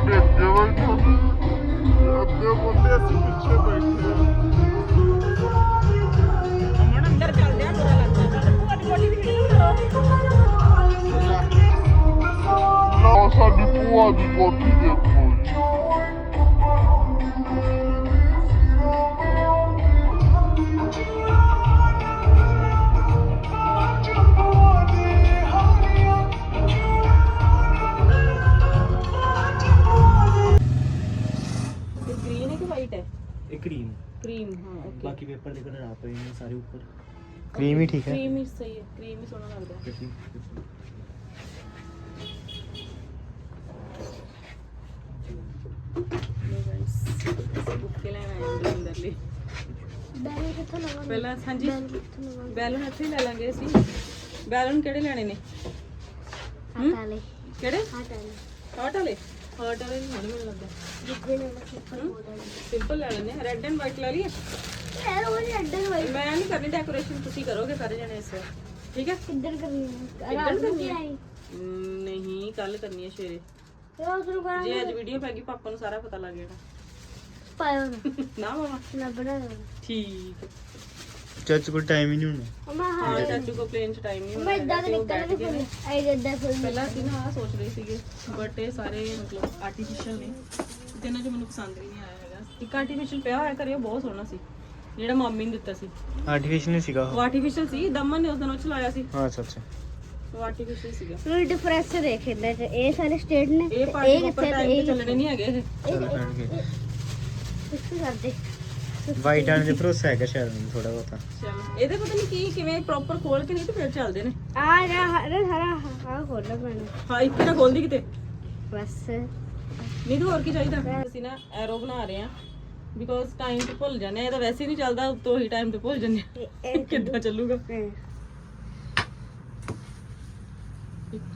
ਸਾਡੇ ਜਵਲ ਤੋਂ ਅੱਗੇ ਬੰਦੇ ਅਸੀਂ ਪਿੱਛੇ ਬੈਠੇ ਆ। ਅਮਨ ਅੰਦਰ ਚੱਲਦੇ ਆ ਬੁਰਾ ਲੱਗਦਾ। ਤੁਹਾਡੀ ਬੋਲੀ ਵੀ ਕਿਉਂ ਕਰੋ ਲੋ। ਸਾਡੀ ਪੂਆ ਦੀ ਕੋਠੀ ਦੇ ਓਕੇ ਬਾਕੀ ਪੇਪਰ ਦੇ ਕਲਰ ਆ ਪਏ ਨੇ ਸਾਰੇ ਉੱਪਰ। ਕਰੀਮ ਹੀ ਠੀਕ ਹੈ। ਕਰੀਮ ਹੀ ਸਹੀ ਹੈ ਕਰੀਮ ਹੀ ਸੋਹਣਾ ਲੱਗਦਾ ਹੈ। ਲੋ ਗਾਇਸ ਬੁੱਕੇ ਲੈਣ ਆਏ ਹਾਂ ਅੰਦਰ ਲਈ ਬੈਲ ਕਿੱਥੋਂ ਲਵਾਂਗੇ? ਪਹਿਲਾਂ ਹਾਂਜੀ। ਬੈਲ ਕਿੱਥੋਂ ਲਵਾਂਗੇ? ਬੈਲੂਨ ਇੱਥੇ ਹੀ ਲੈ ਲਾਂਗੇ ਅਸੀਂ। ਬੈਲੂਨ ਕਿਹੜੇ ਲੈਣੇ ਨੇ? ਹਟ ਵਾਲੇ। ਕਿਹੜੇ? ਹਟ ਵਾਲੇ। ਹਾਰਟ ਵਾਲੇ ਨਹੀਂ ਮੈਨੂੰ ਲੱਗਦਾ। ਜਿੱਦੇ ਲੈਣਾ ਬੋਲਦਾ ਸਿੰਪਲ ਲੈ ਲੈਣੇ ਰੈੱਡ ਐਂਡ ਵਾਈਟ ਲੈ ਲਈਏ? ਯਾਰ ਉਹ ਅੱਡੇ ਵਾਈ ਮੈਂ ਨਹੀਂ ਕਰਨੀ ਡੈਕੋਰੇਸ਼ਨ ਤੁਸੀਂ ਕਰੋਗੇ ਸਾਰੇ ਜਣੇ ਇਸ ਵਾਰ। ਠੀਕ ਹੈ? ਕਿੱਧਰ ਕਰਨੀ ਹੈ? ਰਾਤ ਨੂੰ ਕਰਨੀ ਨਹੀਂ ਕੱਲ ਕਰਨੀ ਹੈ ਸਵੇਰੇ। ਰਾਤ ਨੂੰ ਕਰਾਂਗੇ। ਜੇ ਅੱਜ ਵੀਡੀਓ ਪੈ ਗਈ ਪਾਪਾ ਨੂੰ ਸਾਰਾ ਪਤਾ ਲੱਗ ਜਾਣਾ ਪਾਇਓ ਨਾ। ਮਾਮਾ। ਬਣਾ ਠੀਕ। ਚਾਚੂ ਕੋਲ ਟਾਈਮ ਹੀ ਨਹੀਂ ਹੋਣਾ ਮੈਂ ਹਾਂ ਚਾਚੂ ਕੋ ਪਲੇਨ ਚ ਟਾਈਮ ਨਹੀਂ ਮੈਂ ਇਦਾਂ ਦੇ ਨਿਕਲ ਨਹੀਂ ਫੁੱਲ ਆਈ ਇਦਾਂ ਫੁੱਲ ਪਹਿਲਾਂ ਅਸੀਂ ਨਾ ਆਹ ਸੋਚ ਰਹੇ ਸੀਗੇ ਬਟ ਇਹ ਸਾਰੇ ਮਤਲਬ ਆਰਟੀਫੀਸ਼ੀਅਲ ਨੇ ਤੇ ਇਹਨਾਂ ਚ ਮੈਨੂੰ ਪਸੰਦ ਵੀ ਨਹੀਂ ਆਇਆ ਹੈਗਾ ਇੱਕ ਆਰਟੀਫੀਸ਼ੀਅਲ ਪਿਆ ਹੋਇਆ ਕਰਿਓ ਬਹੁਤ ਸੋਹਣਾ ਸੀ ਜਿਹੜਾ ਮਾਮੀ ਨੇ ਦਿੱਤਾ ਸੀ ਆਰਟੀਫੀਸ਼ੀਅਲ ਨਹੀਂ ਸੀਗਾ ਉਹ ਆਰਟੀਫੀਸ਼ੀਅਲ ਸੀ ਦਮਨ ਨੇ ਉਸ ਦਿਨ ਉਹ ਚਲਾਇਆ ਸੀ ਹਾਂ ਅੱਛਾ ਅੱਛਾ ਉਹ ਆਰਟੀਫੀਸ਼ੀਅਲ ਸੀਗਾ ਨੂੰ ਡਿਫਰੈਂਸ ਦੇਖ ਇਹਦੇ ਚ ਇਹ ਸਾਰੇ ਸਟੇਟ ਨੇ ਇਹ ਤੇ ਪਾਰਟੀ ਇਹ ਉੱਪਰ ਕਿੱਥੇ ਟਾਈਮ ਇਹ ਤੇ ਚੱਲਣੇ ਨਹੀਂ ਹੈਗੇ ਇਹ ਚੱਲ ਪੈਣਗੇ ਕਿੱਥੇ ਕਰਦੇ ਵਾਈਟ ਆਣ ਦੇ ਭਰੋਸਾ ਹੈਗਾ ਸ਼ਾਇਦ ਮੈਨੂੰ ਥੋੜਾ ਬਹੁਤਾ। ਚਲੋ ਇਹਦੇ ਪਤਾ ਨਹੀਂ ਕੀ ਕਿਵੇਂ ਪ੍ਰੋਪਰ ਖੋਲ ਕੇ ਨਹੀਂ ਤੇ ਫਿਰ ਚੱਲਦੇ ਨੇ। ਆ ਜਾ ਹਰਾ ਸਾਰਾ ਆ ਖੋਲਣਾ ਪੈਣਾ ਹਾਂ ਇੱਕ ਨਾ ਖੋਲਦੀ ਕਿਤੇ। ਬਸ। ਨਹੀਂ ਤਾਂ ਹੋਰ ਕੀ ਚਾਹੀਦਾ? ਅਸੀਂ ਨਾ ਐਰੋ ਬਣਾ ਰਹੇ ਆ ਬਿਕੋਜ਼ ਟਾਈਮ ਤੇ ਭੁੱਲ ਜਾਂਦੇ ਆ ਇਹ ਤਾਂ ਵੈਸੇ ਹੀ ਨਹੀਂ ਚੱਲਦਾ ਉੱਤੋਂ ਹੀ ਟਾਈਮ ਤੇ ਭੁੱਲ ਜਾਂਦੇ ਆ ਕਿੱਦਾਂ ਚੱਲੂਗਾ।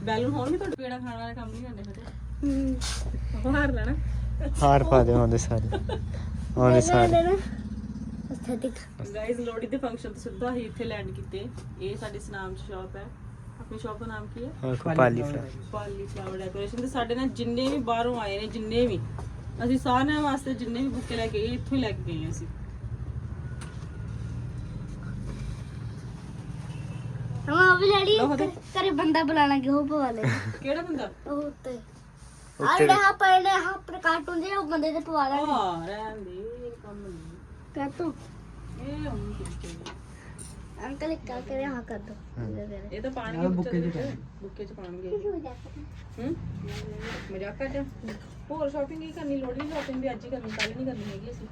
ਬੈਲੂਨ ਹੋਣਗੇ ਤੁਹਾਡੇ ਪੇੜਾ ਖਾਣ ਵਾਲਾ ਕੰਮ ਨਹੀਂ ਕਰਨੇ ਫਿਰ। ਬਾਹਰ ਲੈਣਾ। ਹਾਰ ਪਾ ਦੇ ਆਉਂਦੇ ਸਾਰੇ। ਆਉਂਦੇ ਸਾਰੇ। ਅਸਥੈਟਿਕ ਗਾਇਜ਼ ਲੋੜੀ ਦੇ ਫੰਕਸ਼ਨ ਤੋਂ ਸਿੱਧਾ ਹੀ ਇੱਥੇ ਲੈਂਡ ਕੀਤੇ। ਇਹ ਸਾਡੀ ਸਨਾਮ ਚ ਸ਼ਾਪ ਹੈ। ਆਪਣੀ ਸ਼ਾਪ ਦਾ ਨਾਮ ਕੀ ਹੈ? ਹਾਂ ਫਲਾਵਰ ਪਾਲੀ ਫਲਾਵਰ ਡੈਕੋਰੇਸ਼ਨ ਤੇ ਸਾਡੇ ਨਾਲ ਜਿੰਨੇ ਵੀ ਬਾਹਰੋਂ ਆਏ ਨੇ ਜਿੰਨੇ ਵੀ ਅਸੀਂ ਸਾਰਿਆਂ ਵਾਸਤੇ ਜਿੰਨੇ ਵੀ ਬੁੱਕੇ ਲੈ ਕੇ ਗਏ ਇੱਥੋਂ ਹੀ ਲੈ ਕੇ ਗਏ ਹਾਂ ਅਸੀਂ। ਹਮ ਅਬ ਲੜੀ। ਕਰੇ ਬੰਦਾ ਬੁਲਾਣਾ ਕਿ ਉਹ ਪਵਾ ਲੈ। ਕਿਹੜਾ ਬੰਦਾ? ਉਹ ਉੱਤੇ। ਆ ਜਿਹੜਾ ਹਾਂ ਹਾਂ ਪਰ ਕਾਰਟੂਨ ਦੇ ਉਹ ਬੰਦੇ ਤੇ ਪਵਾ ਲੈ ਆ ਰਹਿਣ ਦੇ ਇਹ ਕੰਮ ਨਹੀਂ ਕਰ ਤੂੰ ਇਹ ਹੁਣ ਕੁਝ ਅੰਕਲ ਇੱਕ ਕਾ ਕਰੇ ਹਾਂ ਕਰ ਦੋ ਇਹ ਤਾਂ ਪਾਣਗੇ ਬੁੱਕੇ ਚ ਬੁੱਕੇ ਚ ਪਾਣਗੇ ਹੂੰ ਮਜ਼ਾਕ ਕਰ ਹੋਰ ਸ਼ਾਪਿੰਗ ਹੀ ਕਰਨੀ ਲੋੜ ਨਹੀਂ ਸ਼ਾਪਿੰਗ ਵੀ ਅੱਜ ਹੀ ਕਰਨੀ ਕੱਲ ਨਹੀਂ ਕਰਨੀ ਹੈਗੀ ਅਸੀਂ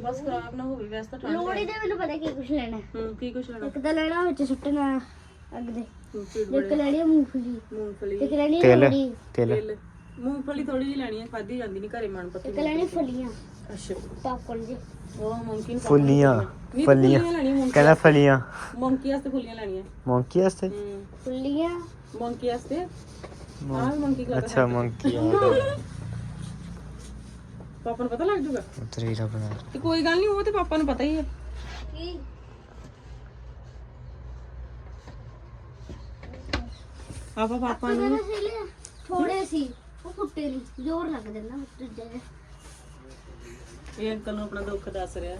ਬਸ ਖਰਾਬ ਨਾ ਹੋਵੇ ਵੈਸੇ ਤਾਂ ਠੰਡ ਲੋੜੀ ਦੇ ਮੈਨੂੰ ਪਤਾ ਕੀ ਕੁਛ ਲੈਣਾ ਹੈ। ਹੂੰ ਕੀ ਕੁਛ ਲੈਣਾ ਇੱਕ ਤਾਂ ਲੈਣਾ ਵਿੱਚ ਸੁੱਟਣਾ ਅੱਗ ਦੇ ਇੱਕ ਲੈਣੀ ਹੈ ਮੂੰਗਫਲੀ ਮੂੰਗਫਲੀ ਇੱਕ ਲੈਣੀ ਹੈ ਤਿਲ ਲੋੜੀ ਤਿਲ ਤਿਲ ਮੂੰਗਫਲੀ ਥੋੜੀ ਜਿਹੀ ਲੈਣੀ ਹੈ ਖਾਦੀ ਜਾਂਦੀ ਨਹੀਂ ਘਰੇ ਮਨ ਪੱਤੀ ਇੱਕ ਲੈਣੀ ਫਲੀਆਂ। ਅੱਛਾ। ਪਾਪਕੌਰਨ ਜੀ। ਉਹ ਮੁਮਕਿਨ ਫੁੱਲੀਆਂ ਫਲੀਆਂ। ਫਲੀਆਂ ਲੈਣੀਆਂ ਮੂੰਗੀ ਕਹਿੰਦਾ ਫਲੀਆਂ। ਮੌਂਕੀ ਵਾਸਤੇ ਫੁੱਲੀਆਂ ਲੈਣੀਆਂ। ਮੌਂਕੀ ਵਾਸਤੇ? ਹੂੰ। ਫੁੱਲੀਆਂ। ਮੌਂਕੀ ਵਾਸਤੇ? ਆਹ ਮੌਂਕੀ ਕਲਰ ਅੱਛਾ ਮੌਂਕੀ ਆ ਪਾਪਾ ਨੂੰ ਪਤਾ ਲੱਗ ਜੂਗਾ? ਤੇ ਕੋਈ ਗੱਲ ਨਹੀਂ ਉਹ ਤੇ ਪਾਪਾ ਨੂੰ ਪਤਾ ਹੀ ਹੈ। ਕੀ? ਪਾਪਾ ਪਾਪਾ ਨੂੰ ਥੋੜੇ ਸੀ। ਉਹ ਫੁੱਟੇ ਨਹੀਂ ਜ਼ੋਰ ਲੱਗ ਦਿੰਦਾ ਦੂਜੇ ਦੇ ਇਹ ਅੰਕਲ ਨੂੰ ਆਪਣਾ ਦੁੱਖ ਦੱਸ ਰਿਹਾ।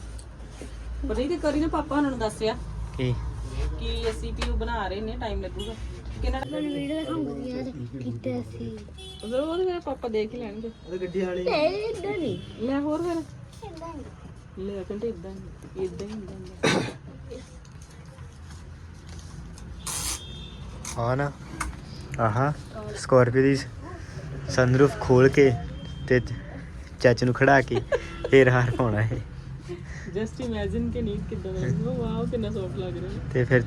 ਪਰ ਇਹ ਤੇ ਕਰੀ ਨਾ ਪਾਪਾ ਉਹਨਾਂ ਨੂੰ ਦੱਸਿਆ ਕੀ? ਕਿ ਅਸੀਂ ਪੀਯੂ ਬਣਾ ਰਹੇ ਨੇ ਟਾਈਮ ਲੱਗੂਗਾ। ਕਿੰਨਾ ਮੈਂ ਵੀਡੀਓ ਦਿਖਾਉਂਗੀ ਯਾਰ ਕਿਤੇ ਸੀ। ਉਧਰ ਉਹ ਮੇਰੇ ਪਾਪਾ ਦੇਖ ਹੀ ਲੈਣਗੇ। ਗੱਡੀ ਵਾਲੇ। ਇਹ ਇਦਾਂ ਨਹੀਂ ਲੈ ਹੋਰ ਫਿਰ? ਇਦਾਂ ਲੈ ਘੰਟੇ ਇਦਾਂ ਇਦਾਂ ਹੀ ਹੁੰਦਾ ਹੁੰਦਾ। ਆ ਨਾ ਆਹਾ ਸਕਾਰਪੀਓ ਦੀ ਸੰਦਰੂਫ ਖੋਲ ਕੇ ਤੇ ਚਾਚੂ ਨੂੰ ਖੜਾ ਕੇ ਫੇਰ ਹਾਰ ਪਾਉਣਾ ਹੈ ਜਸਟ ਇਮੇਜਿਨ ਕਿ ਨੀਂਦ ਕਿੱਦਾਂ ਦਾ ਲੱਗੂਗਾ ਵਾਓ ਕਿੰਨਾ ਸੌਫਟ ਲੱਗ ਰਿਹਾ ਤੇ ਫਿਰ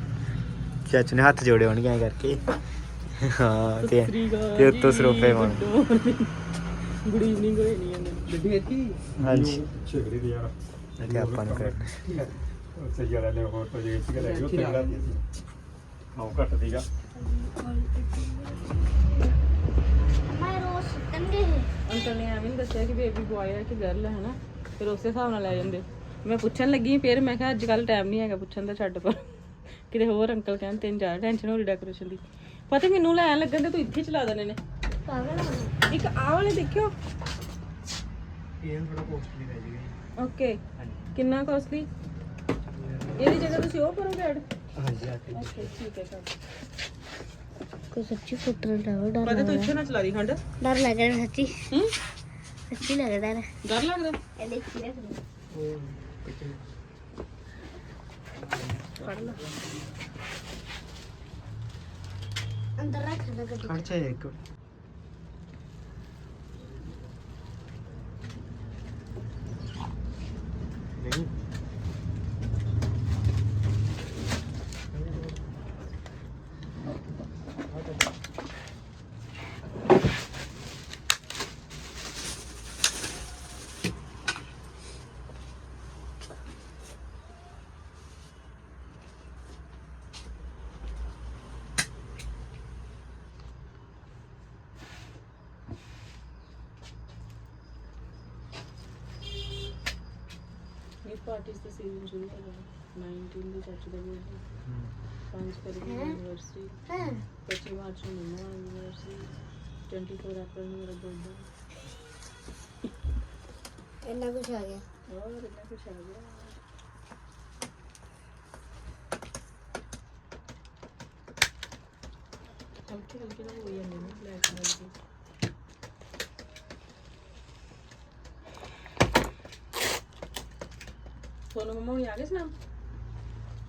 ਚਾਚੂ ਨੇ ਹੱਥ ਜੋੜੇ ਹੋਣਗੇ ਐਂ ਕਰਕੇ। ਹਾਂ ਤੇ ਤੇ ਉੱਤੋਂ ਸਰੋਪੇ ਪਾਉਣ। ਗੁੱਡ ਈਵਨਿੰਗ ਹੋਈ ਨਹੀਂ ਇਹਨਾਂ ਗੱਡੀ ਇੱਥੇ ਹਾਂਜੀ। ਛੇਗੜੀ ਦੀ ਯਾਰ। ਤੇ ਆਪਾਂ ਨੂੰ ਕਰਨਾ। ਸਹੀ ਗੱਲ ਹੈ ਹੋਰ ਤੋਂ ਜੇ ਗੱਲ ਹੈ ਉੱਥੇ ਕਿਹੜਾ ਖਾਉ ਘੱਟ ਦੀਗਾ ਮੈਂ ਰੋਜ਼ ਸੁੱਟਣਗੇ ਇਹ ਅੰਕਲ ਨੇ ਐਵੇਂ ਦੱਸਿਆ ਕਿ ਬੇਬੀ ਬੁਆਏ ਹੈ ਕਿ ਗਰਲ ਹੈ ਹਨਾ? ਫਿਰ ਉਸੇ ਹਿਸਾਬ ਨਾਲ ਲੈ ਜਾਂਦੇ। ਮੈਂ ਪੁੱਛਣ ਲੱਗੀ ਫਿਰ ਮੈਂ ਕਿਹਾ ਅੱਜ ਕੱਲ ਟਾਈਮ ਨਹੀਂ ਹੈਗਾ ਪੁੱਛਣ ਦਾ ਛੱਡ ਪਰ। ਕਿਤੇ ਹੋਰ ਅੰਕਲ ਕਹਿਣ ਤੈਨੂੰ ਜ਼ਿਆਦਾ ਟੈਨਸ਼ਨ ਹੋ ਰਹੀ ਡੈਕੋਰੇਸ਼ਨ ਦੀ। ਪਤਾ ਮੈਨੂੰ ਲੈਣ ਲੱਗਣ ਤੇ ਤੂੰ ਇੱਥੇ ਚਲਾ ਦੇਣੇ ਨੇ। ਪਾਗਲ। ਇੱਕ ਆਹ ਵਾਲੇ ਦੇਖਿਓ। ਇਹ ਥੋੜਾ ਕੋਸਟਲੀ ਪੈ ਜਾਏਗਾ। ਓਕੇ ਕਿੰਨਾ ਕਾਸਟਲੀ ਇਹਦੀ ਜਗ੍ਹਾ ਤੁਸੀਂ ਉਹ ਕਰੋਗੇ ਐਡ ਹਾਂਜੀ ਆ ਕੇ। ਓਕੇ ਠੀਕ ਹੈ ਸਰ ਕੋਈ ਸੱਚੀ ਫੁੱਟਣ ਦਾ ਡਰ ਪਤਾ ਤੂੰ ਇੱਥੇ ਨਾ ਚਲਾ ਦੀ ਖੰਡ। ਡਰ ਲੱਗ ਰਿਹਾ ਸੱਚੀ। ਹੂੰ? ਸੱਚੀ ਲੱਗਦਾ ਹੈ ਡਰ ਲੱਗਦਾ? ਇਹ ਦੇਖੀ ਰੱਖ ਲਓ ਫੜ ਲਓ ਅੰਦਰ ਰੱਖ ਦੇ ਗੱਡੀ। ਖੜ ਚਾ ਇੱਕ। ਨਹੀਂ। ਇਹ ਪਾਰਟੀਜ਼ ਦਾ ਸੀਜ਼ਨ ਸ਼ੁਰੂ ਹੋ ਗਿਆ 19 ਦੇ ਚਾਚੂ ਦਾ ਬਰਥਡੇ 5 ਫਰਵਰੀ ਐਨੀਵਰਸਰੀ ਹਾਂ 25 ਮਾਰਚ ਨੂੰ ਮੰਮਾ ਐਨੀਵਰਸਰੀ 24 ਅਪ੍ਰੈਲ ਨੂੰ ਮੇਰਾ ਬਰਥਡੇ ਇੰਨਾ ਕੁਝ ਆ ਗਿਆ ਹੋਰ ਇੰਨਾ ਕੁਛ ਆ ਗਿਆ ਹਲਕੇ ਹਲਕੇ ਨਾ ਹੋਈ ਜਾਂਦੇ ਨੇ ਬਲੈਕ ਹਲਕੇ ਤੁਹਾਨੂੰ ਮੰਮਾ ਹੁਣੀ ਆ ਗਏ ਸੁਣਾ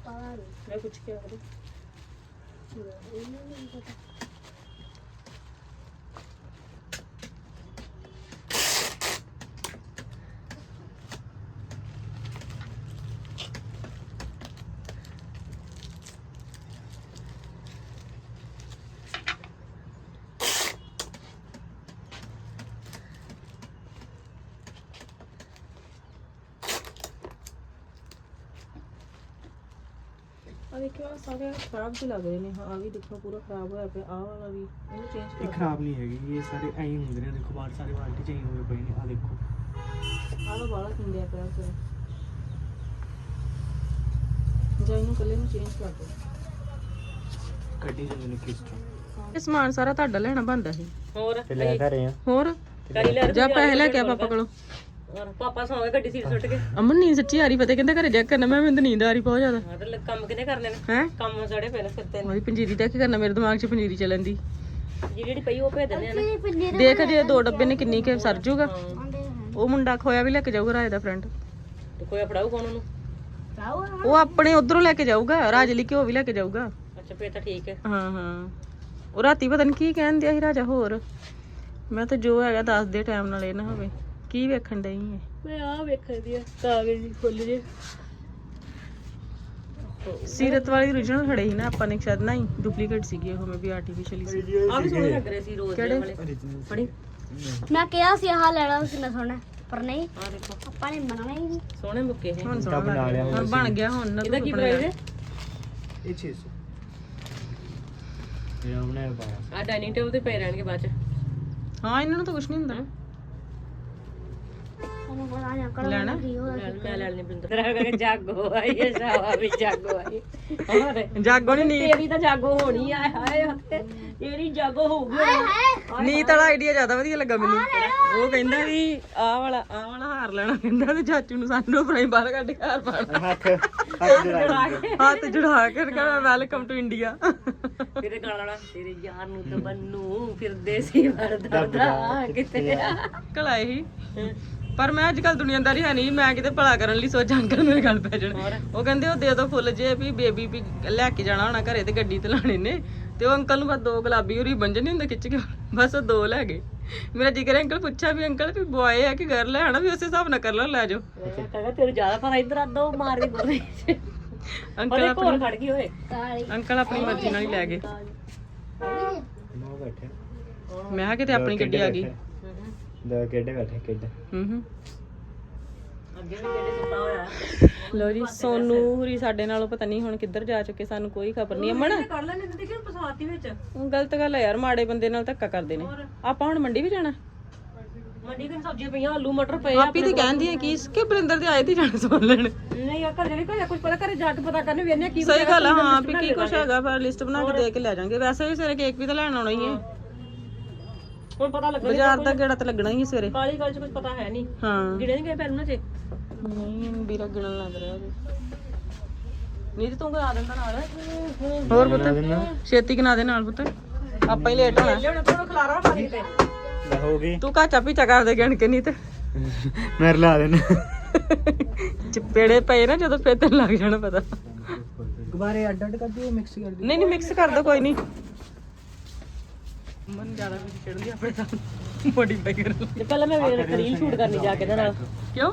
ਪਾਰ ਮੈਂ ਪੁੱਛ ਕੇ ਆ ਰਹੀ ਆ ਦੇਖਿਓ ਆਹ ਸਾਰੇ ਖਰਾਬ ਜਿਹੇ ਲੱਗ ਰਹੇ ਨੇ। ਆ ਵੀ ਦੇਖੋ ਪੂਰਾ ਖਰਾਬ ਹੋਇਆ ਪਿਆ। ਆ ਵਾਲਾ ਵੀ ਇਹਨੂੰ ਚੇਂਜ ਇਹ ਖਰਾਬ ਨਹੀਂ ਹੈਗੀ ਇਹ ਸਾਰੇ ਐਂ ਹੀ ਹੁੰਦੇ ਨੇ। ਦੇਖੋ ਬਾਹਰ ਸਾਰੇ ਬਾਲਟੀ ਚ ਐਂ ਹੋਏ ਪਏ ਨੇ। ਆ ਦੇਖੋ। ਆ ਲੋ ਬਾਲਾ ਕਿੰਦਿਆ ਪਿਆ ਫਿਰ ਜਾਂ ਇਹਨੂੰ ਕੱਲੇ ਨੂੰ ਚੇਂਜ ਕਰ ਦੋ ਕੱਢੀ ਜਾਂਦੇ ਨੇ ਕਿਸ ਚੋਂ ਇਹ ਸਮਾਨ ਸਾਰਾ ਤੁਹਾਡਾ ਲੈਣਾ ਬੰਦਾ ਸੀ ਹੋਰ? ਤੇ ਲੈ ਘਰੇ ਆ। ਹੋਰ? ਜਾ ਪੈਸੇ ਲੈ ਕੇ ਆ ਪਾਪਾ ਕੋਲੋਂ? ਪਾਪਾ ਸੌਂ ਗਏ ਗੱਡੀ ਸੀਟ ਸੁੱਟ ਕੇ। ਅਮਨ ਨੀਂਦ ਸੱਚੀ ਆ ਰਹੀ ਪਤਾ ਕਹਿੰਦਾ ਘਰੇ ਜਾ ਕੇ ਕਰਨਾ? ਮੈਂ ਮੈਨੂੰ ਤਾਂ ਨੀਂਦ ਆ ਰਹੀ ਬਹੁਤ ਜ਼ਿਆਦਾ। ਮਤਲਬ ਕੰਮ ਕਿਨੇ ਕਰਨੇ ਨੇ? ਹੈ? ਕੰਮ ਸੜੇ ਪਏ ਨੇ ਫਿਰਦੇ ਉਹਦੀ ਪੰਜੀਰੀ ਦਾ ਕੀ ਕਰਨਾ ਮੇਰੇ ਦਿਮਾਗ 'ਚ ਪੰਜੀਰੀ ਚੱਲਣ ਦੀ। ਨੇ ਜਿਹੜੀ ਜਿਹੜੀ ਪਈ ਉਹ ਭੇਜ ਦਿੰਦੇ ਆ ਨਾ। ਇਹ ਪਿੰਨੇ ਦੇਖ ਜੇ ਦੋ ਡੱਬੇ ਨੇ ਕਿੰਨੀ ਕੇ ਸਰ ਜੂਗਾ। ਆਂਦੇ ਹਨ ਉਹ ਮੁੰਡਾ ਖੋਇਆ ਵੀ ਲੈ ਕੇ ਜਾਊਗਾ ਰਾਜ ਦਾ ਫਰੈਂਡ ਤੇ ਕੋਈ ਫੜਾਊ ਕੌਣ ਉਹਨੂੰ? ਰਾਓ ਉਹ ਆਪਣੇ ਉਧਰੋਂ ਲੈ ਕੇ ਜਾਊਗਾ ਰਾਜ ਲਈ ਘਿਓ ਵੀ ਲੈ ਕੇ ਜਾਊਗਾ। ਅੱਛਾ ਫੇਰ ਤਾਂ ਠੀਕ ਹੈ। ਹਾਂ ਹਾਂ। ਉਹ ਰਾਤੀ ਪਤਾ ਨਹੀਂ ਕੀ ਕਹਿਣ ਦਿਆ ਸੀ ਰਾਜਾ ਹੋਰ। ਮੈਂ ਤਾਂ ਜੋ ਹੈਗਾ ਦੱਸ ਦੇ ਟਾਈਮ ਨਾਲ ਇਹ ਨਾ ਹੋਵੇ। ਕੀ ਵੇਖਣ ਡਈ ਹੈ ਮੈਂ ਆ ਵੇਖਦੀ ਆ ਕਾਗਜ਼ ਜੀ ਫੁੱਲ ਜੇ। ਸੀਰਤ ਵਾਲੀ origignal ਖੜੇ ਸੀ ਨਾ ਆਪਾਂ ਨੇ ਸ਼ਾਇਦ ਨਹੀਂ ਡੁਪਲੀਕੇਟ ਸੀਗੀ ਉਹ ਮੈਂ ਵੀ ਆਰਟੀਫੀਸ਼ੀਅਲੀ ਸੀ। ਆ ਵੀ ਸੋਹਣੇ ਲੱਗ ਰਹੇ ਸੀ ਰੋਜ਼ ਦੇ ਵਾਲੇ। ਫੜੀ। ਮੈਂ ਕਿਹਾ ਸੀ ਆਹ ਲੈਣਾ ਕਿੰਨਾ ਸੋਹਣਾ ਪਰ ਨਹੀਂ ਆ ਦੇਖੋ। ਆਪਾਂ ਨੇ ਮੰਗਣਾ ਹੀ ਨਹੀਂ। ਸੋਹਣੇ ਮੁੱਕੇ ਹੈ ਹੁਣ ਸੋਹਣਾ ਲੱਗ ਰਿਹਾ ਹੁਣ ਬਣ ਗਿਆ ਹੁਣ ਨਾ ਇਹਦਾ ਕੀ ਪ੍ਰਾਈਸ ਹੈ? ਇਹ 600 ਇਹ ਉਹਨੇ ਪਾਇਆ ਆ ਡਾਈਨਿੰਗ ਟੇਬਲ ਤੇ ਪਏ ਰਹਿਣਗੇ ਬਾਅਦ ਚ। ਹਾਂ ਇਹਨਾਂ ਨੂੰ ਤਾਂ ਕੁਝ ਨਹੀਂ ਹੁੰਦਾ। ਲੈਣਾ? ਕੀ ਹੋਇਆ ਲੈ ਮੈਂ ਲੈ ਲੈਣੀ ਬਿੰਦਰ ਤੇਰਾ ਕਰਕੇ ਜਾਗੋ ਆਈ ਹੈ ਸਾਵਾ ਵੀ ਜਾਗੋ ਆਈ। ਹੋਰ? ਜਾਗੋ ਨਹੀਂ ਨੀਤ ਤੇਰੀ ਤਾਂ ਜਾਗੋ ਹੋਣੀ ਆ ਹਾਏ ਹੱਥੇ ਤੇਰੀ ਜਾਗੋ ਹੋਊਗੀ ਨੀਤ ਵਾਲਾ ਆਈਡੀਆ ਜ਼ਿਆਦਾ ਵਧੀਆ ਲੱਗਾ ਮੈਨੂੰ। ਉਹ ਕਹਿੰਦਾ ਵੀ ਆਹ ਵਾਲਾ ਆਹ ਵਾਲਾ ਹਾਰ ਲੈਣਾ ਕਹਿੰਦਾ ਤੇ ਚਾਚੂ ਨੂੰ ਸਾਨੂੰ ਫਰਾਈ ਬਾਹਰ ਕੱਢ ਕੇ ਹਾਰ ਪਾਣਾ ਹੱਥ ਹੱਥ ਜੜਾ ਹੱਥ ਜੁੜਾ ਕੇ ਕਹਿੰਦਾ ਵੈਲਕਮ ਟੂ ਇੰਡੀਆ ਤੇਰੇ ਗਾਣਾ ਵਾਲਾ ਤੇਰੇ ਯਾਰ ਨੂੰ ਤਾਂ ਬੰਨੂ ਫਿਰਦੇ ਸੀ ਵਰਦਾ ਕਿਤੇ ਕਲਾ ਇਹੀ ਪਰ ਮੈਂ ਅੱਜ ਕੱਲ ਦੁਨੀਆਦਾਰੀ ਹੈ ਨਹੀਂ ਮੈਂ ਕਿਤੇ ਭਲਾ ਕਰਨ ਲਈ ਸੋਚਾਂ ਅੰਕਲ ਮੇਰੇ ਗੱਲ ਪੈ ਜਾਣ। ਉਹ ਕਹਿੰਦੇ ਉਹ ਦੇ ਦੋ ਫੁੱਲ ਜੇ ਵੀ ਬੇਬੀ ਵੀ ਲੈ ਕੇ ਜਾਣਾ ਹੋਣਾ ਘਰੇ ਤੇ ਗੱਡੀ ਤੇ ਲਾਣੇ ਨੇ ਤੇ ਉਹ ਅੰਕਲ ਨੂੰ ਬਸ ਦੋ ਗੁਲਾਬੀ ਹੋਰੀ ਬੰਜਨ ਨਹੀਂ ਹੁੰਦਾ ਖਿੱਚ ਕੇ ਬਸ ਉਹ ਦੋ ਲੈ ਗਏ। ਮੇਰਾ ਜਿਗਰ ਅੰਕਲ ਪੁੱਛਿਆ ਵੀ ਅੰਕਲ ਵੀ ਬੁਆਏ ਹੈ ਕਿ ਘਰ ਲੈ ਆਣਾ ਵੀ ਉਸੇ ਹਿਸਾਬ ਨਾਲ ਕਰ ਲਓ ਲੈ ਜਾਓ। ਕਹਿੰਦਾ ਤੇਰੇ ਜ਼ਿਆਦਾ ਪਰ ਇੱਧਰ ਆ ਦੋ ਮਾਰ ਕੇ ਬੋਲੇ ਅੰਕਲ ਆਪਣੀ ਕੋਲ ਖੜ ਗਈ ਓਏ। ਕਾਲੀ। ਅੰਕਲ ਆਪਣੀ ਮਰਜ਼ੀ ਨਾਲ ਹੀ ਲੈ ਗਏ। ਮੋ ਬੈਠੇ ਮੈਂ ਕਿਹਾ ਕਿਤੇ ਆਪਣੀ ਗੱਡੀ ਆ ਗਈ। ਦੋ ਕਿੱਡੇ ਬੈਠੇ ਕਿੱਡੇ। ਹੂੰ ਹੂੰ ਅੱਗੇ ਵੀ ਕਿਹੜੇ ਸੁੱਤਾ ਹੋਇਆ। ਲੋ ਜੀ ਸੋਨੂ ਹੁਰੀ ਸਾਡੇ ਨਾਲੋਂ ਪਤਾ ਨਹੀਂ ਹੁਣ ਕਿੱਧਰ ਜਾ ਚੁੱਕੇ ਸਾਨੂੰ ਕੋਈ ਖਬਰ ਨਹੀਂ। ਅਮਨ? ਕਰ ਲੈਣੇ ਤੇ ਵਿੱਚ। ਗਲਤ ਗੱਲ ਹੈ ਯਾਰ ਮਾੜੇ ਬੰਦੇ ਨਾਲ ਧੱਕਾ ਕਰਦੇ ਨੇ। ਆਪਾਂ ਹੁਣ ਮੰਡੀ ਵੀ ਜਾਣਾ? ਮੰਡੀ ਦੇ ਸਬਜ਼ੀਆਂ ਪਈਆਂ ਆਲੂ ਮਟਰ ਪਏ ਆਪੀ ਤੇ ਕਹਿੰਦੀ ਹੈ ਕਿ ਕਿ ਬਰਿੰਦਰ ਦੇ ਆਏ ਤੇ ਜਾਣਾ ਸਮਾਨ ਲੈਣ। ਨਹੀਂ ਆ ਘਰ ਜਿਹੜੇ ਕੋਈ ਕੁਝ ਪਤਾ ਘਰੇ ਜਾ ਕੇ ਪਤਾ ਕਰਨੇ ਵੇਨੇ ਕੀ ਸਹੀ ਗੱਲ ਆ ਹਾਂ ਵੀ ਕੀ ਕੁਛ ਹੈਗਾ ਫਿਰ ਲਿਸਟ ਬਣਾ ਕੇ ਦੇ ਕੇ ਲੈ ਜਾਾਂਗੇ। ਵੈਸੇ ਵੀ ਸਵੇਰੇ ਕੇਕ ਵੀ ਤਾਂ ਲੈਣ ਆਉਣਾ ਹੀ ਹੈ ਹੁਣ ਪਤਾ ਲੱਗਾ ਬਾਜ਼ਾਰ ਦਾ ਗੇੜਾ ਤਾਂ ਲੱਗਣਾ ਹੀ ਹੈ ਸਵੇਰੇ। ਕਾਲੀ ਗੱਲ ਚ ਕੁਝ ਪਤਾ ਹੈ ਨਹੀਂ। ਹਾਂ। ਗਿਣੇ ਨਹੀਂ ਗਏ ਪੈਰ ਚ ਨਹੀਂ ਵੀਰਾ ਗਿਣਨ ਲੱਗ ਰਿਹਾ ਜੀ ਨਹੀਂ ਤੇ ਤੂੰ ਕਰਾ ਦਿੰਦਾ ਨਾਲ। ਹੋਰ ਪੁੱਤ? ਛੇਤੀ ਕਨਾ ਦੇ ਨਾਲ ਪੁੱਤ। ਆਪਾਂ ਹੀ ਲੇਟ ਹੋਣਾ। ਲਿਆਉਣਾ ਖਲਾਰਾ ਤੇ ਲੈ ਹੋ ਗਈ। ਤੂੰ ਕਾਚਾ ਪੀਚਾ ਕਰਦੇ ਗਣ ਕੇ ਨਹੀਂ ਤੇ। ਮੈਂ ਰਲਾ ਦੇਣਾ। ਚਪੇੜੇ ਪਏ ਨਾ ਜਦੋਂ ਫੇਰ ਤੈਨੂੰ ਲੱਗ ਜਾਣਾ ਪਤਾ। ਗੁਬਾਰੇ ਅੱਡ ਅੱਡ ਕਰ ਦਿਓ ਮਿਕਸ ਕਰ ਦਿਓ ਨਹੀਂ ਨਹੀਂ ਮਿਕਸ ਕਰ ਦੋ ਕੋਈ ਨਹੀਂ। ਮਨ ਜ਼ਿਆਦਾ ਵੀ ਚੜਦੀ ਆਪਣੇ ਸਾਹ ਮੋਡੀਫਾਈ ਕਰ ਤੇ ਪਹਿਲਾਂ ਮੈਂ ਵੇਖ ਰੀਲ ਸ਼ੂਟ ਕਰਨੀ ਜਾ ਕੇ ਇਹਦੇ ਨਾਲ। ਕਿਉਂ?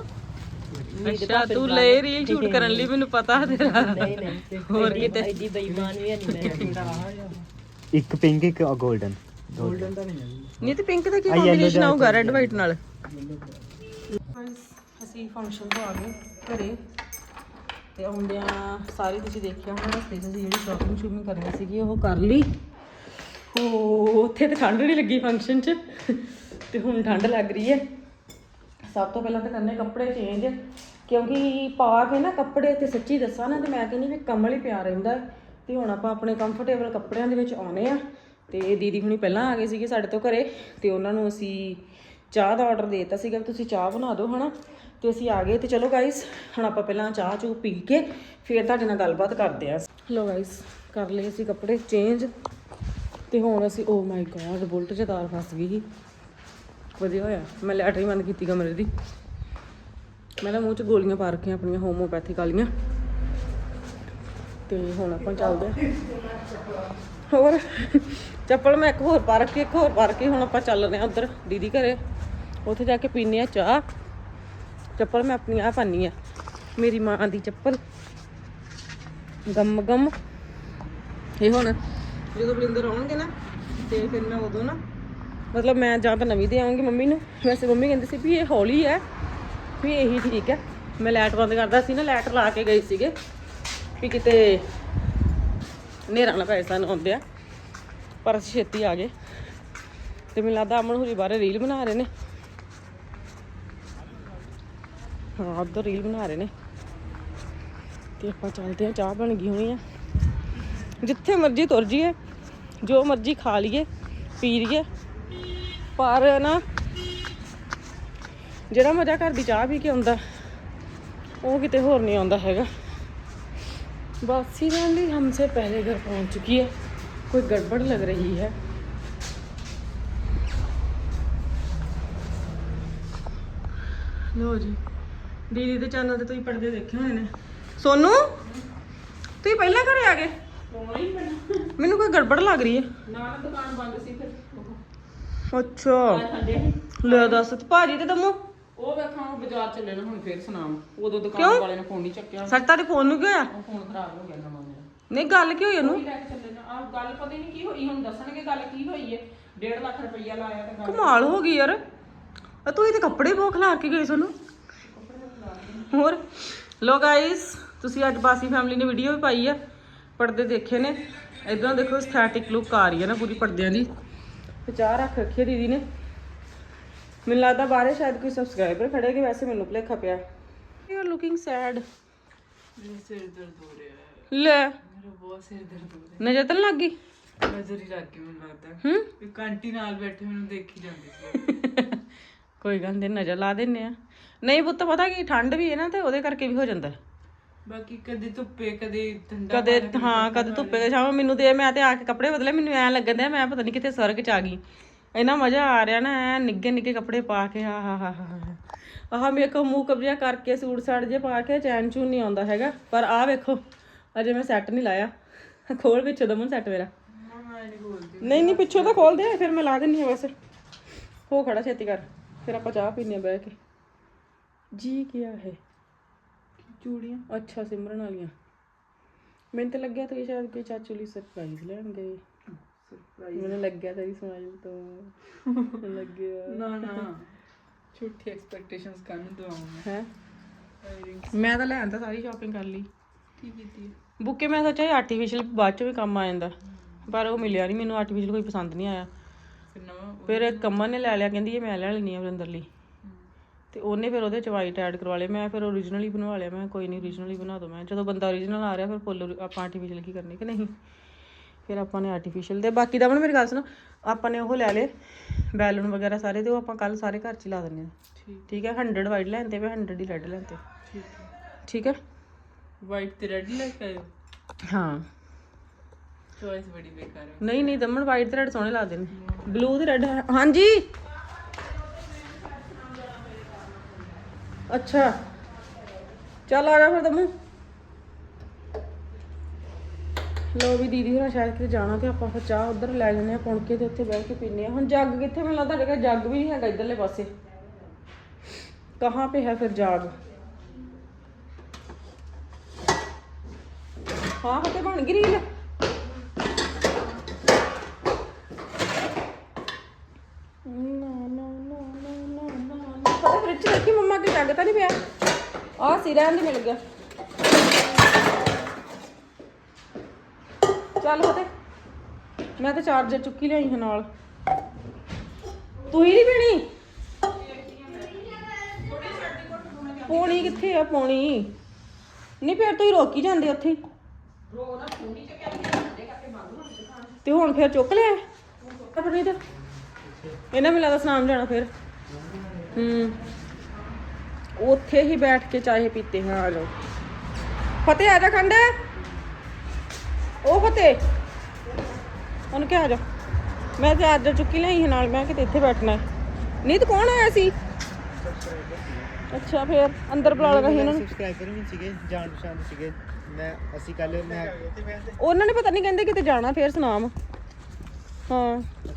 ਅੱਛਾ ਤੂੰ ਲੈ ਰੀਲ ਸ਼ੂਟ ਕਰਨ ਲਈ ਮੈਨੂੰ ਪਤਾ ਤੇਰਾ। ਨਹੀਂ ਨਹੀਂ ਹੋਰ ਕਿਤੇ? ਐਡੀ ਬੇਈਮਾਨ ਵੀ ਨਹੀਂ ਮੈਂ। ਇੱਕ ਪਿੰਕ ਇੱਕ 골ਡਨ ਗੋਲਡਨ ਤਾਂ ਨਹੀਂ ਹੈ ਨਹੀਂ ਤੇ ਪਿੰਕ ਦਾ ਕੀ ਆਹ yellow ਕੰਬੀਨੇਸ਼ਨ ਜਿਹਾ ਆਊਗਾ ਰੈੱਡ ਵਾਈਟ ਨਾਲ? ਅਸੀਂ ਫੰਕਸ਼ਨ ਤੋਂ ਆ ਗਏ ਘਰੇ। ਤੇ ਆਉਂਦਿਆਂ ਸਾਰੇ ਤੁਸੀਂ ਦੇਖਿਆ ਹੋਣਾ ਰਸਤੇ 'ਚ ਅਸੀਂ ਜਿਹੜੀ ਸ਼ਾਪਿੰਗ ਸ਼ੂਪਿੰਗ ਕਰਨੀ ਸੀਗੀ ਉਹ ਕਰ ਲਈ। ਹੋ ਉੱਥੇ ਤੇ ਠੰਡ ਨਹੀਂ ਲੱਗੀ ਫੰਕਸ਼ਨ 'ਚ। ਤੇ ਹੁਣ ਠੰਡ ਲੱਗ ਰਹੀ ਹੈ। ਸਭ ਤੋਂ ਪਹਿਲਾਂ ਤਾਂ ਕਰਨੇ ਕੱਪੜੇ ਚੇਂਜ ਕਿਉਂਕਿ ਪਾ ਕੇ ਨਾ ਕੱਪੜੇ ਤੇ ਸੱਚੀ ਦੱਸਾਂ ਨਾ, ਤੇ ਮੈਂ ਕਹਿੰਦੀ ਵੀ ਕਮਲ ਹੀ ਪਿਆ ਰਹਿੰਦਾ ਹੈ। ਤੇ ਹੁਣ ਆਪਾਂ ਆਪਣੇ ਕੰਫਰਟੇਬਲ ਕੱਪੜਿਆਂ ਦੇ ਵਿੱਚ ਆਉਣੇ ਆ। ਤੇ ਦੀਦੀ ਹੁਣੀ ਪਹਿਲਾਂ ਆ ਗਏ ਸੀਗੇ ਸਾਡੇ ਤੋਂ ਘਰੇ, ਤੇ ਉਹਨਾਂ ਨੂੰ ਅਸੀਂ ਚਾਹ ਦਾ ਆਰਡਰ ਦੇਤਾ ਸੀਗਾ ਵੀ ਤੁਸੀਂ ਚਾਹ ਬਣਾ ਦਿਓ, ਹਨਾ। ਤੇ ਅਸੀਂ ਆ ਗਏ ਤੇ ਚਲੋ ਗਾਇਸ ਹੁਣ ਆਪਾਂ ਪਹਿਲਾਂ ਚਾਹ ਚੂ ਪੀ ਕੇ ਫਿਰ ਤੁਹਾਡੇ ਨਾਲ ਗੱਲਬਾਤ ਕਰਦੇ ਆ। ਲੋ ਗਾਇਸ ਕਰ ਲਏ ਅਸੀਂ ਕੱਪੜੇ ਚੇਂਜ ਤੇ ਹੁਣ ਅਸੀਂ ਓ ਮਾਈ ਗॉड ਬੁਲਟ 'ਚ ਤਾਰ ਫਸ ਗਈ ਸੀ ਵਧੀਆ ਹੋਇਆ। ਮੈਂ ਲੈਟਰੀ ਬੰਦ ਕੀਤੀ ਕਮਰੇ ਦੀ। ਮੈਂ ਤਾਂ ਮੂੰਹ 'ਚ ਗੋਲੀਆਂ ਪਾ ਰੱਖੀਆਂ ਆਪਣੀਆਂ ਹੋਮੋਪੈਥਿਕ ਵਾਲੀਆਂ। ਤੇ ਹੁਣ ਆਪਾਂ ਚੱਲਦੇ ਹੋਰ? ਚੱਪਲ ਮੈਂ ਇੱਕ ਹੋਰ ਪਾ ਰੱਖੀ, ਇੱਕ ਹੋਰ ਪਾ ਰੱਖੀ। ਹੁਣ ਆਪਾਂ ਚੱਲ ਰਹੇ ਹਾਂ ਉਧਰ ਦੀਦੀ ਘਰੇ। ਉੱਥੇ ਜਾ ਕੇ ਪੀਨੇ ਆ ਚਾਹ। ਚੱਪਲ ਮੈਂ ਆਪਣੀ ਆ ਪਾਨੀ ਆ ਮੇਰੀ ਮਾਂ ਦੀ ਚੱਪਲ। ਗਮ ਗਮ ਇਹ ਹੁਣ ਜਦੋਂ ਬਲਿੰਦਰ ਆਉਣਗੇ ਨਾ, ਤੇ ਫਿਰ ਮੈਂ ਉਦੋਂ ਨਾ, ਮਤਲਬ ਮੈਂ ਜਾਂ ਤਾਂ ਨਵੀਂ ਦੇ ਆਉਂਗੀ ਮੰਮੀ ਨੂੰ। ਵੈਸੇ ਮੰਮੀ ਕਹਿੰਦੇ ਸੀ ਵੀ ਇਹ ਹੌਲੀ ਹੈ, ਵੀ ਇਹੀ ਠੀਕ ਹੈ। ਮੈਂ ਲਾਈਟ ਬੰਦ ਕਰਦਾ ਸੀ ਨਾ, ਲਾਈਟ ਲਾ ਕੇ ਗਈ ਸੀਗੇ, ਵੀ ਕਿਤੇ ਹਨੇਰਾ ਨਾ ਪੈ ਸਾਨੂੰ ਆਉਂਦੇ ਆ ਪਰ ਅਸੀਂ ਛੇਤੀ ਆ ਗਏ। ਤੇ ਮੈਨੂੰ ਲੱਗਦਾ ਅਮਨ ਹੁਰੀ ਬਾਰੇ ਰੀਲ ਬਣਾ ਰਹੇ ਨੇ। ਹਾਂ, ਉੱਧਰ ਰੀਲ ਬਣਾ ਰਹੇ ਨੇ। ਤੇ ਆਪਾਂ ਚੱਲਦੇ ਆ ਚਾਹ ਬਣ ਗਈ ਹੋਣੀ ਆ। ਜਿੱਥੇ ਮਰਜ਼ੀ ਤੁਰ ਜੀਏ ਜੋ ਮਰਜ਼ੀ ਖਾ ਲਈਏ ਪੀ ਲਈਏ ਪਰ ਨਾ ਜਿਹੜਾ ਮਜ਼ਾ ਘਰ ਦੀ ਚਾਹ ਪੀ ਕੇ ਆਉਂਦਾ ਉਹ ਕਿਤੇ ਹੋਰ ਨਹੀਂ ਆਉਂਦਾ ਹੈਗਾ वापसी वाली हमसे पहले घर पहुंच चुकी है कोई गड़बड़ लग रही है ਲੋ ਜੀ ਦੀਦੀ ਦੇ ਚੈਨਲ ਤੇ ਤੁਸੀਂ ਪਰਦੇ ਦੇਖੇ ਹੋਣੇ ਨੇ ਸੋਨੂ ਤੁਸੀਂ ਪਹਿਲਾਂ ਘਰੇ ਆ ਗਏ ਮੈਨੂੰ ਕੋਈ ਗੜਬੜ ਲੱਗ ਰਹੀ ਹੈ। ਨਾ ਦੁਕਾਨ ਬੰਦ ਸੀ ਫਿਰ। ਅੱਛਾ। ਲੈ ਦੱਸ ਤੇ ਭਾਜੀ ਤੇ ਦਮੂ ਉਹ ਵੇਖਾਂ ਉਹ ਬਾਜ਼ਾਰ ਚੱਲੇ ਨਾ ਹੁਣ ਫੇਰ ਸੁਣਾਮ ਉਦੋਂ ਕਿਉਂ? ਦੁਕਾਨ ਵਾਲੇ ਨੇ ਫੋਨ ਨਹੀਂ ਚੱਕਿਆ। ਸੱਚ ਤੁਹਾਡੇ ਫੋਨ ਨੂੰ ਕੀ ਹੋਇਆ? ਉਹ ਫੋਨ ਖਰਾਬ ਹੋ ਗਿਆ ਨਵਾਂ ਮੇਰਾ। ਨਹੀਂ ਗੱਲ ਕੀ ਹੋਈ ਉਹਨੂੰ? ਲੈ ਕੇ ਚੱਲੇ ਨਾ। ਆ ਗੱਲ ਪਤਾ ਹੀ ਨਹੀਂ ਕੀ ਹੋਈ ਹੁਣ ਦੱਸਣਗੇ ਗੱਲ ਕੀ ਹੋਈ ਹੈ। 1.5 ਲੱਖ ਰੁਪਈਆ ਲਾਇਆ ਤੇ ਗੱਲ ਕਮਾਲ ਹੋ ਗਈ ਯਾਰ। ਆ ਤੂੰ ਇਹ ਤੇ ਕੱਪੜੇ ਬੋਖ ਲਾ ਕੇ ਗਈ ਸਾਨੂੰ ਹੋਰ। ਲੋ ਗਾਇਸ ਤੁਸੀਂ ਅੱਜ ਬਾਸੀ ਫੈਮਿਲੀ ਨੇ ਵੀਡੀਓ ਵੀ ਪਾਈ ਆ ਪਰਦੇ ਦੇਖੇ ਨੇ। ਇਦਾਂ ਦੇਖੋ ਸਥੈਟਿਕ ਲੁੱਕ ਆ ਰਹੀ ਹੈ ਨਾ ਪੂਰੀ ਪਰਦਿਆਂ ਦੀ। ਚਾਹ ਰੱਖ ਰੱਖੀ ਦੀਦੀ ਨੇ। ਮੈਨੂੰ ਲੱਗਦਾ ਬਾਹਰੇ ਸ਼ਾਇਦ ਕੋਈ ਸਬਸਕ੍ਰਾਈਬਰ ਖੜੇ ਕਿ ਵੈਸੇ ਮੈਨੂੰ ਭੁਲੇਖਾ ਪਿਆ। ਯੂ ਆਰ ਲੁਕਿੰਗ ਸੈਡ ਸਿਰ ਦਰਦ ਹੋ ਰਿਹਾ ਹੈ। ਲੈ। ਮੇਰਾ ਬਹੁਤ ਸਿਰ ਦਰਦ ਹੋ ਰਿਹਾ ਨਜ਼ਰ ਤਾਂ ਨੀ ਲੱਗ ਗਈ? ਨਜ਼ਰ ਹੀ ਲੱਗ ਗਈ ਮੈਨੂੰ ਲੱਗਦਾ। ਹੂੰ? ਇੱਕ ਆਂਟੀ ਨਾਲ ਬੈਠੇ ਮੈਨੂੰ ਦੇਖੀ ਜਾਂਦੀ ਸੀ। ਕੋਈ ਗੱਲ ਨਹੀਂ ਨਜ਼ਰ ਲਾ ਦਿੰਨੇ ਆ। ਨਹੀਂ ਪੁੱਤ ਪਤਾ ਕੀ ਠੰਡ ਵੀ ਹੈ ਨਾ ਤੇ ਉਹਦੇ ਕਰਕੇ ਵੀ ਹੋ ਜਾਂਦਾ। ਹੈ। ਬਾਕੀ ਕਦੇ ਧੁੱਪੇ ਕਦੇ ਠੰਡਾ ਕਦੇ ਹਾਂ ਕਦੇ ਧੁੱਪੇ ਦੇ ਛਾਵਾਂ ਮੈਨੂੰ ਦੇ ਮੈਂ ਤੇ ਆ ਕੇ ਕੱਪੜੇ ਬਦਲੇ ਮੈਨੂੰ ਐ ਡਿਆ ਮੈਂ ਪਤਾ ਨਹੀਂ ਕਿੱਥੇ ਸਵਰਗ ਚ ਆ ਗਈ। ਇੰਨਾ ਮਜ਼ਾ ਆ ਰਿਹਾ ਨਾ ਐ ਨਿੱਗੇ ਨਿੱਗੇ ਕੱਪੜੇ ਪਾ ਕੇ ਆ ਹਾ ਹਾ ਹਾ ਆਹ ਮੇਕਅਪ ਮੂੰਹ ਕਬਜਾ ਕਰਕੇ ਸੂਟ ਸਾੜ ਜੇ ਪਾ ਕੇ ਚੈਨ ਚੂਨ ਨਹੀਂ ਆਉਂਦਾ ਹੈਗਾ। ਪਰ ਆਹ ਵੇਖੋ ਅਜੇ ਮੈਂ ਸੈੱਟ ਨਹੀਂ ਲਾਇਆ। ਖੋਲ ਵਿੱਚੋਂ ਦਮਨ ਸੈੱਟ ਮੇਰਾ। ਨਹੀਂ ਨਹੀਂ ਪਿੱਛੋਂ ਤਾਂ ਖੋਲ ਦੇ ਫਿਰ ਮੈਂ ਲਾ ਦਿੰਨੀ ਆ ਬਸ। ਹੋ ਖੜਾ ਛੇਤੀ ਕਰ ਫਿਰ ਆਪਾਂ ਚਾਹ ਪੀਨੇ ਆ ਬਹਿ ਕੇ। ਜੀ ਕੀ ਹੈ? ਚੂੜੀਆਂ। ਅੱਛਾ ਸਿਮਰਨ ਵਾਲੀਆਂ। ਮੈਨੂੰ ਤਾਂ ਲੱਗਿਆ ਤੁਸੀਂ ਸ਼ਾਇਦ ਕੋਈ ਚਾਚੂ ਲਈ ਸਰਪ੍ਰਾਈਜ਼ ਲੈਣ ਗਏ। ਮੈਨੂੰ ਲੱਗਿਆ ਤੇਰੀ ਸਮਾਈਲ ਤੋਂ। ਲੱਗਿਆ। ਨਾ ਨਾ। ਝੂਠੀ ਐਕਸਪੈਕਟੇਸ਼ਨਸ ਕਰਨ ਦਵਾਉਂ ਹੈ? ਮੈਂ ਤਾਂ ਲੈਣ ਤਾਂ ਸਾਰੀ ਸ਼ਾਪਿੰਗ ਕਰ ਲਈ। ਕੀ ਕੀਤੀ ਬੁੱਕੇ ਮੈਂ ਸੋਚਿਆ ਆਰਟੀਫੀਸ਼ੀਅਲ ਬਾਅਦ ਚ ਵੀ ਕੰਮ ਆ ਜਾਂਦਾ। ਪਰ ਉਹ ਮਿਲਿਆ ਨਹੀਂ ਮੈਨੂੰ ਆਰਟੀਫੀਸ਼ੀਅਲ ਕੋਈ ਪਸੰਦ ਨਹੀਂ ਆਇਆ। ਫਿਰ ਕੰਮਨ ਨੇ ਲੈ ਲਿਆ ਕਹਿੰਦੀ ਇਹ ਮੈਂ ਲੈ ਲੈਣੀ ਆ ਵਰਿੰਦਰ ਲਈ ਤੇ ਉਹਨੇ ਫਿਰ ਉਹਦੇ ਚ ਵਾਈਟ ਐਡ ਕਰਵਾ ਲਿਆ ਮੈਂ ਫਿਰ ਓਰੀਜਨਲ ਹੀ ਬਣਵਾ ਲਿਆ। ਮੈਂ ਕੋਈ ਨਹੀਂ ਓਰੀਜਨਲ ਹੀ ਬਣਾ ਦੋ। ਮੈਂ ਜਦੋਂ ਬੰਦਾ ਓਰੀਜਨਲ ਆ ਰਿਹਾ ਫਿਰ ਫੁੱਲ ਆਪਾਂ ਆਰਟੀਫੀਸ਼ੀਅਲ ਕੀ ਕਰਨੀ ਕਿ ਨਹੀਂ? ਫਿਰ ਆਪਾਂ ਨੇ ਆਰਟੀਫੀਸ਼ੀਅਲ ਦੇ ਬਾਕੀ ਦਾ ਹੁਣ ਮੇਰੀ ਗੱਲ ਸੁਣੋ। ਆਪਾਂ ਨੇ ਉਹ ਲੈ ਲਏ ਬੈਲੂਨ ਵਗੈਰਾ ਸਾਰੇ ਤੇ ਉਹ ਆਪਾਂ ਕੱਲ ਸਾਰੇ ਘਰ ਚ ਹੀ ਲਾ ਦਿੰਨੇ ਆ ਠੀਕ। ਹੈ 100 ਵਾਈਟ ਲੈਂਦੇ ਵੇ 100 ਹੀ ਰੈੱਡ ਲੈਂਦੇ ਠੀਕ ਹੈ। ਠੀਕ ਹੈ? ਵਾਈਟ ਤੇ ਰੈਡ ਲੈ ਕੇ ਹਾਂ। ਚੋਇਸ ਬੜੀ ਬੇਕਾਰ ਹੈ। ਨਹੀਂ ਨਹੀਂ ਦਮਨ ਵਾਈਟ ਤੇ ਰੈਡ ਸੋਹਣੇ ਲੱਗਦੇ ਨੇ। ਬਲੂ ਤੇ ਰੈਡ ਹਾਂਜੀ! ਅੱਛਾ। ਚੱਲ ਆ ਜਾ ਫਿਰ ਦਮੂ ਲੋ ਵੀ ਦੀਦੀ ਹੋਣਾ ਸ਼ਾਇਦ ਕਿਤੇ ਜਾਣਾ ਤੇ ਆਪਾਂ ਫਿਰ ਚਾਹ ਉਧਰ ਲੈ ਜਾਂਦੇ ਆ ਪੁਣਕੇ ਤੇ ਉੱਥੇ ਬਹਿ ਕੇ ਪੀਨੇ ਆ ਹੁਣ ਜੱਗ ਕਿੱਥੇ? ਮੈਨੂੰ ਲੱਗਦਾ ਤੁਹਾਡੇ ਕੋਲ ਜੱਗ ਵੀ ਨਹੀਂ ਹੈਗਾ ਇਧਰਲੇ ਪਾਸੇ। ਕਹਾਂ ਪੇ ਹੈ ਫਿਰ ਜਾਗ? ਹਾਂ ਫਤੇ ਬਣ ਗਈ ਰੀਲ ਨਾ ਨਾ ਨਾ ਨਾ ਨਾ ਨਾ ਨਾ ਪਤਾ ਫ੍ਰਿਜ 'ਚ ਰੱਖੀ ਮੰਮਾ ਕੇ ਤਾਂ ਨਹੀਂ ਪਿਆ। ਆ ਸੀ ਰਹਿਣ ਮਿਲ ਗਿਆ। ਚੱਲ ਫਤੇ ਮੈਂ ਤਾਂ ਚਾਰਜਰ ਚੁੱਕੀ ਲਿਆਈ ਹਾਂ ਨਾਲ। ਤੂੰ ਹੀ ਨਹੀਂ ਪੀਣੀ? ਪੌਣੀ ਕਿੱਥੇ ਆ ਪੌਣੀ? ਨਹੀਂ ਫਿਰ ਤੁਸੀਂ ਰੋਕੀ ਜਾਂਦੇ ਉੱਥੇ। ਤੇ ਹੁਣ ਫਿਰ ਚੁੱਕ ਲਿਆ? ਆਪਣੀ ਤਾਂ ਇਹਨਾਂ ਮਿਲਾ ਦਾ ਸਨਾਮ ਜਾਣਾ ਫਿਰ। ਹੂੰ। ਉੱਥੇ ਹੀ ਬੈਠ ਕੇ ਚਾਹੇ ਪੀਤੇ ਹਾਂ ਆ ਜਾਓ ਫਤਿਹ ਆ ਜਾ ਖੰਡ। ਉਹ ਫਤਿਹ। ਉਹਨੂੰ ਕਿਹਾ ਆ ਜਾ। ਮੈਂ ਤੇ ਅੱਜ ਚੁੱਕੀ ਲਈ ਨਾਲ ਮੈਂ ਕਿਤੇ ਇੱਥੇ ਬੈਠਣਾ ਹੈ। ਨਹੀਂ ਤਾਂ ਕੌਣ ਆਇਆ ਸੀ? ਅੱਛਾ ਫਿਰ ਅੰਦਰ ਬੁਲਾ ਲਗਾ ਸੀ ਉਹਨਾਂ ਨੂੰ। ਸਬਸਕ੍ਰਾਈਬਰ ਵੀ ਸੀਗੇ ਜਾਣ ਪਛਾਣ ਦੇ ਸੀਗੇ। ਮੈਂ ਅਸੀਂ ਕੱਲ ਮੈਂ ਉਹਨਾਂ ਨੇ ਪਤਾ ਨਹੀਂ ਕਹਿੰਦੇ ਕਿਤੇ ਜਾਣਾ ਫੇਰ ਸੁਨਾਮ ਹਾਂ।